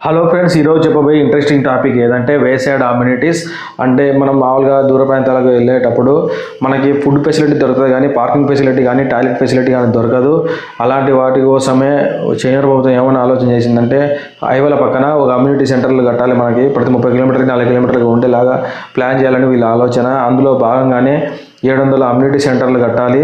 Hello friends ఈరోజు చెప్పబోయే interesting topic ఏదంటే వేసైడ్ అమ్యూనిటీస్ అంటే మనం మామూలుగా దూర ప్రాంతాలకు వెళ్ళేటప్పుడు మనకి ఫుడ్ ఫెసిలిటీ దొరకదు కానీ పార్కింగ్ ఫెసిలిటీ కానీ టాయిలెట్ ఫెసిలిటీ కానీ దొరకదు. అలాంటి వాటి కోసమే కేంద్ర ప్రభుత్వం ఏమైనా ఆలోచన చేసిందంటే ఐవల పక్కన ఒక కమ్యూనిటీ సెంటర్లు కట్టాలి మనకి. ప్రతి ముప్పై కిలోమీటర్కి నాలుగు కిలోమీటర్లకు ఉండేలాగా ప్లాన్ చేయాలని వీళ్ళ ఆలోచన. అందులో భాగంగానే ఏడు వందల అమ్యూనిటీ సెంటర్లు కట్టాలి.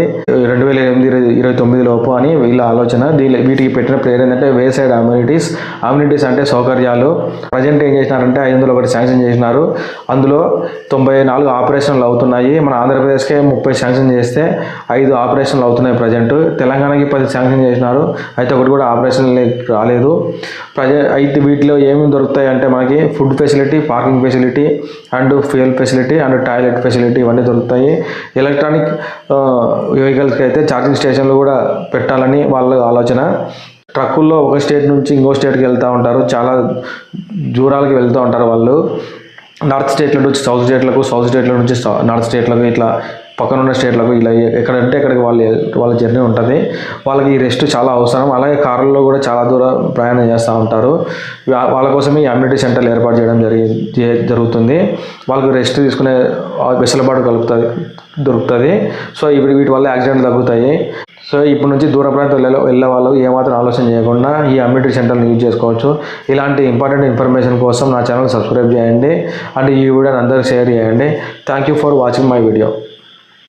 రెండు వేల ఎనిమిది ఇరవై తొమ్మిది లోపు అని వీళ్ళ ఆలోచన. దీని వీటికి పెట్టిన పేరు ఏంటంటే వే సైడ్ అమ్యూనిటీస్. అమ్యూనిటీస్ అంటే సౌకర్యాలు. ప్రజెంట్ ఏం చేసినారంటే ఐదు వందలు ఒకటి శాంక్షన్ చేసినారు. అందులో తొంభై నాలుగు ఆపరేషన్లు అవుతున్నాయి. మన ఆంధ్రప్రదేశ్కే ముప్పై శాంక్షన్ చేస్తే ఐదు ఆపరేషన్లు అవుతున్నాయి ప్రజెంట్. తెలంగాణకి పది శాంక్షన్ చేసినారు. అయితే ఒకటి కూడా ఆపరేషన్ రాలేదు. ప్రజ అయితే వీటిలో ఏమేమి దొరుకుతాయి అంటే మనకి food facility parking facility and fuel facility and toilet facility ఇవన్నీ దొరుకుతాయి. ఎలక్ట్రానిక్ వెహికల్స్కి అయితే ఛార్జింగ్ స్టేషన్లు కూడా పెట్టాలని వాళ్ళ ఆలోచన. ట్రక్కుల్లో ఒక స్టేట్ నుంచి ఇంకో స్టేట్కి వెళ్తూ ఉంటారు. చాలా దూరాలకి వెళ్తూ ఉంటారు వాళ్ళు. నార్త్ స్టేట్ల నుంచి సౌత్ స్టేట్లకు సౌత్ స్టేట్ల నుంచి నార్త్ స్టేట్లకు ఇట్లా పక్కన ఉన్న స్టేట్లకు ఇలా ఎక్కడంటే ఎక్కడికి వాళ్ళ వాళ్ళ జర్నీ ఉంటుంది. వాళ్ళకి ఈ రెస్ట్ చాలా అవసరం. అలాగే కార్లలో కూడా చాలా దూరం ప్రయాణం చేస్తూ ఉంటారు. వాళ్ళ కోసమే ఈ అమ్యూనిటీ సెంటర్లు ఏర్పాటు చేయడం జరిగి జరుగుతుంది. వాళ్ళకి రెస్ట్ తీసుకునే వెసులుబాటు కలుగుతుంది దొరుకుతుంది. సో ఇప్పుడు వీటి వల్ల యాక్సిడెంట్ తగ్గుతాయి. సో ఇప్పటి నుంచి దూర ప్రాంతాలలో వెళ్ళే వెళ్ళే వాళ్ళు ఏమాత్రం ఆలోచన చేయకుండా ఈ అమ్యూనిటీ సెంటర్ని యూజ్ చేసుకోవచ్చు. ఇలాంటి ఇంపార్టెంట్ ఇన్ఫర్మేషన్ కోసం నా ఛానల్ సబ్స్క్రైబ్ చేయండి. అండ్ ఈ వీడియోని అందరూ షేర్ చేయండి. Thank you for watching my video.